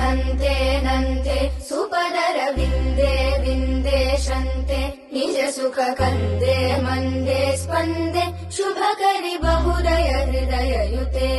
हन्ते नन्ते सुपदरविन्दे विन्दे शन्ते निज सुख कन्दे मन्दे स्पन्दे शुभकरि बहुदय हृदययुते।